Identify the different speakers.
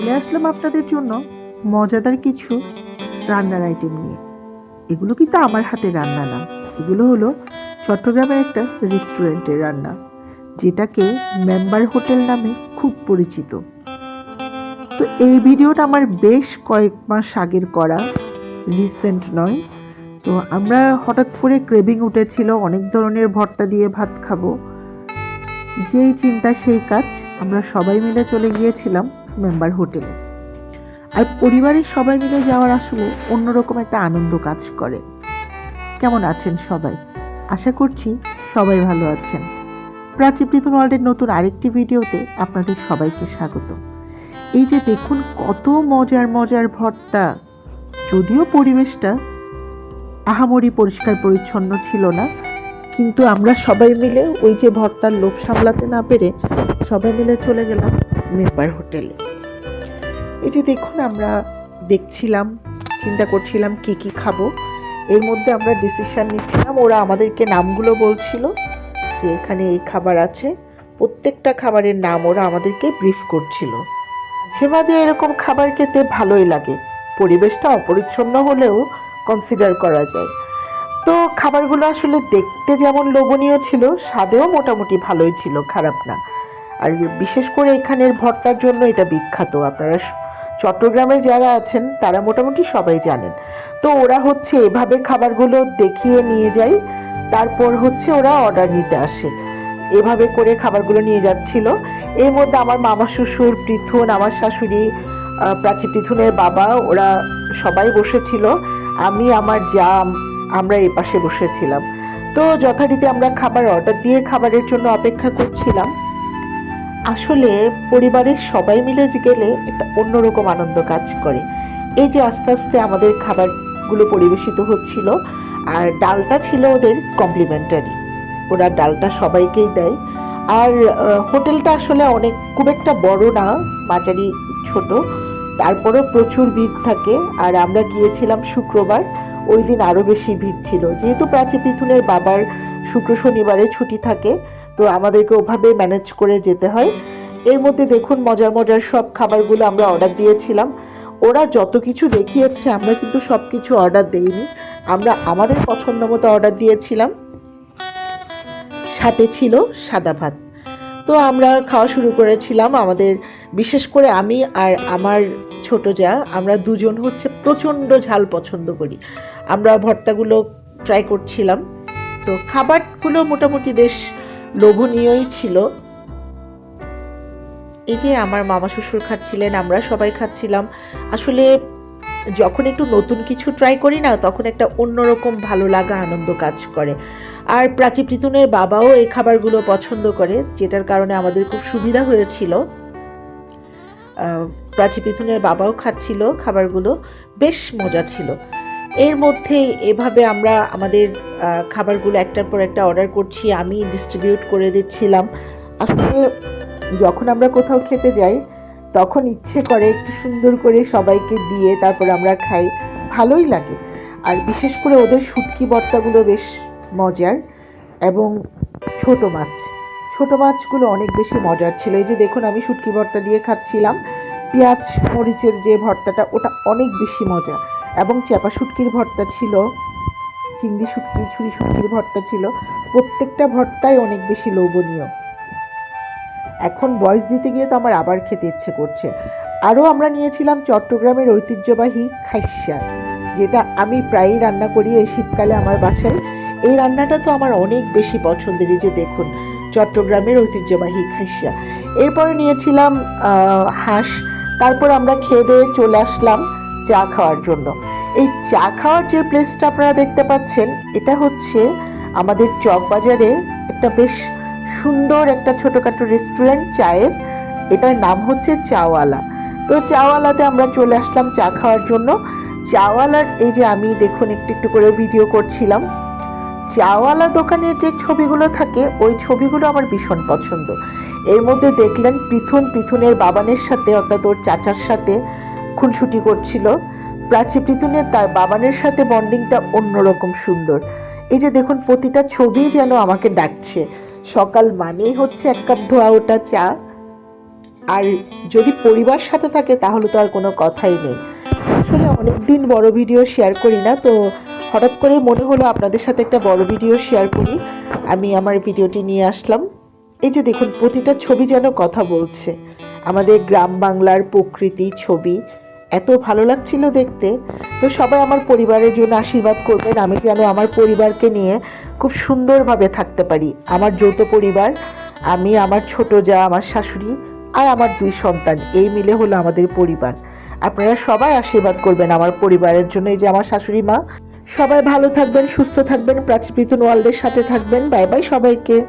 Speaker 1: চলে আসলাম আপনাদের জন্য মজাদার কিছু রান্নার আইটেম নিয়ে। এগুলো কিন্তু আমার হাতে রান্না না। এগুলো হলো চট্টগ্রামের একটা রেস্টুরেন্টের রান্না, যেটাকে মেম্বার হোটেল নামে খুব পরিচিত। তো এই ভিডিওটা আমার বেশ কয়েক মাস আগের করা রিসেন্ট নয়। তো আমরা হঠাৎ করে ক্রেভিং উঠেছিল, অনেক ধরনের ভর্তা দিয়ে ভাত খাব। যেই চিন্তা, সেই কাজ আমরা সবাই মিলে চলে গিয়েছিলাম। মেম্বার হোটেলে। আর পরিবারের সবাই মিলে যাওয়ার আসলে অন্যরকম একটা আনন্দ কাজ করে। কেমন আছেন সবাই? আশা করছি সবাই ভালো আছেন। প্রাচী প্রীতম ওয়ার্ল্ডের নতুন আরেকটি ভিডিওতে আপনাদের সবাইকে স্বাগত। এই যে দেখুন কত মজার মজার ভর্তা। যদিও পরিবেশটা আহামরি পরিষ্কার পরিচ্ছন্ন ছিল না, কিন্তু আমরা সবাই মিলে ওই যে ভর্তার লোভ সামলাতে না পেরে সবাই মিলে চলে গেলাম। মেম্বার হোটেলে। এই যে দেখুন, আমরা দেখছিলাম, চিন্তা করছিলাম কি কি খাব। এর মধ্যে আমরা ডিসিশন নিচ্ছিলাম, ওরা আমাদেরকে নামগুলো বলছিল যে এখানে এই খাবার আছে। প্রত্যেকটা খাবারের নাম ওরা আমাদেরকে ব্রিফ করছিল। মাঝে মাঝে এরকম খাবার খেতে ভালোই লাগে। পরিবেশটা অপরিচ্ছন্ন হলেও কনসিডার করা যায়। তো খাবারগুলো আসলে দেখতে যেমন লোভনীয় ছিল, স্বাদেও মোটামুটি ভালোই ছিল, খারাপ না। আর বিশেষ করে এখানের ভর্তার জন্য এটা বিখ্যাত। আপনারা চট্টগ্রামে যারা আছেন, তারা মোটামুটি সবাই জানেন। তো ওরা হচ্ছে এভাবে খাবারগুলো দেখিয়ে নিয়ে যায়, তারপর হচ্ছে ওরা অর্ডার নিতে আসে। এভাবে করে খাবারগুলো নিয়ে যাচ্ছিল। এর মধ্যে আমার মামা শ্বশুর, পৃথুন, আমার শাশুড়ি প্রাচী পৃথুনের বাবা, ওরা সবাই বসেছিল। আমি, আমার যা, আমরা এই পাশে বসেছিলাম। তো যথারীতি আমরা খাবার অর্ডার দিয়ে খাবারের জন্য অপেক্ষা করছিলাম। আসলে পরিবারের সবাই মিলে গেলে একটা অন্যরকম আনন্দ কাজ করে। এই যে আস্তে আস্তে আমাদের খাবারগুলো পরিবেশিত হচ্ছিল, আর ডালটা ছিল ওদের কমপ্লিমেন্টারি ওরা ডালটা সবাইকেই দেয়। আর হোটেলটা আসলে অনেক, খুব একটা বড় না, মাঝারি ছোট। তারপরেও প্রচুর ভিড় থাকে, আর আমরা গিয়েছিলাম শুক্রবার। ওই দিন আরও বেশি ভিড় ছিল। যেহেতু প্রাচী পিথুনের বাবার শুক্র শনিবারে ছুটি থাকে তো আমাদেরকে ওভাবে ম্যানেজ করে যেতে হয়। এর মধ্যে দেখুন মজার মজার সব খাবারগুলো আমরা অর্ডার দিয়েছিলাম। ওরা যত কিছু দেখিয়েছে, আমরা কিন্তু সব কিছু অর্ডার দেইনি। আমরা আমাদের পছন্দ মতো অর্ডার দিয়েছিলাম। সাথে ছিল সাদা ভাত। তো আমরা খাওয়া শুরু করেছিলাম আমাদের, বিশেষ করে আমি আর আমার ছোট যা, আমরা দুজন হচ্ছে প্রচণ্ড ঝাল পছন্দ করি। আমরা ভর্তাগুলো ট্রাই করছিলাম। তো খাবারগুলো মোটামুটি বেশ লোভনীয়ই ছিল। এই যে আমার মামা শ্বশুর খাচ্ছিলেন, আমরা সবাই খাচ্ছিলাম। আসলে যখন একটু নতুন কিছু ট্রাই করি না, তখন একটা অন্যরকম ভালো লাগা, আনন্দ কাজ করে। আর প্রাচী প্রীতনের বাবাও এই খাবারগুলো পছন্দ করে, যেটার কারণে আমাদের খুব সুবিধা হয়েছিল। প্রাচী প্রীতনের বাবাও খাচ্ছিল খাবারগুলো, বেশ মজা ছিল। এর মধ্যে এভাবে আমরা আমাদের খাবারগুলো একটার পর একটা অর্ডার করছি, আমি ডিস্ট্রিবিউট করে দিচ্ছিলাম। আসলে যখন আমরা কোথাও খেতে যাই, তখন ইচ্ছে করে একটু সুন্দর করে সবাইকে দিয়ে তারপর আমরা খাই, ভালোই লাগে। আর বিশেষ করে ওদের শুটকি ভর্তাগুলো বেশ মজার এবং ছোট মাছ। ছোট মাছগুলো অনেক বেশি মজার ছিল। এই যে দেখুন, আমি শুটকি ভর্তা দিয়ে খাচ্ছিলাম। পেঁয়াজ, মরিচের যে ভর্তাটা, ওটা অনেক বেশি মজা। এবং চেপা শুটকির ভর্তা ছিল, চিংড়ি শুটকি ছুরি শুটকির ভর্তা ছিল। প্রত্যেকটা ভর্তাই অনেক বেশি লোভনীয়। এখন বয়স দিতে গিয়ে তো আমার আবার খেতে ইচ্ছে করছে। আরও আমরা নিয়েছিলাম চট্টগ্রামের ঐতিহ্যবাহী খাইসা, যেটা আমি প্রায়ই রান্না করি এই শীতকালে আমার বাসায়। এই রান্নাটা তো আমার অনেক বেশি পছন্দের, এই যে দেখুন, চট্টগ্রামের ঐতিহ্যবাহী খাইসা। এরপরে নিয়েছিলাম হাঁস, তারপর আমরা খেয়ে দিয়ে চলে আসলাম। চা খাওয়ার জন্য। এই চা খাওয়ার যে প্লেসটা আপনারা দেখতে পাচ্ছেন, এটা হচ্ছে আমাদের চকবাজারে একটা বেশ সুন্দর একটা ছোটোখাটো রেস্টুরেন্ট চায়ের, এটার নাম হচ্ছে চাওয়ালা। তো চাওয়ালাতে আমরা চলে আসলাম চা খাওয়ার জন্য। চাওয়ালার এই যে আমি দেখুন একটু একটু করে ভিডিও করছিলাম। চাওয়ালা দোকানের যে ছবিগুলো থাকে, ওই ছবিগুলো আমার ভীষণ পছন্দ। এর মধ্যে দেখলেন পিথুন, পৃথুনের বাবানের সাথে, অর্থাৎ ওর চাচার সাথে খুনসুটি করছিল প্রাচী পৃথুনের তার বাবানের সাথে বন্ডিংটা অন্যরকম সুন্দর। এই যে দেখুন, প্রতিটা ছবি যেন আমাকে ডাকছে। সকাল মানেই হচ্ছে এক কাপ ধোয়া ওটা চা। আর যদি পরিবার সাথে থাকে, তাহলে তো আর কোনো কথাই নেই। আসলে অনেক দিন বড় ভিডিও শেয়ার করি না, তো হঠাৎ করে মনে হলো আপনাদের সাথে একটা বড় ভিডিও শেয়ার করি। আমি আমার ভিডিওটি নিয়ে আসলাম। এই যে দেখুন, প্রতিটা ছবি যেন কথা বলছে। আমাদের গ্রাম বাংলার প্রকৃতি ছবি এত ভালো লাগছিল দেখতে। তো সবাই আমার পরিবারের জন্য আশীর্বাদ করবেন। আমি যেন আমার পরিবারকে নিয়ে খুব সুন্দরভাবে থাকতে পারি। আমার যৌথ পরিবার, আমি, আমার ছোট যা, আমার শাশুড়ি আর আমার দুই সন্তান, এই মিলে হলো আমাদের পরিবার। আপনারা সবাই আশীর্বাদ করবেন আমার পরিবারের জন্য। এই যে আমার শাশুড়ি মা, সবাই ভালো থাকবেন, সুস্থ থাকবেন প্রাচীপিতুন ওয়ার্ল্ডের সাথে থাকবেন। বাই বাই সবাইকে।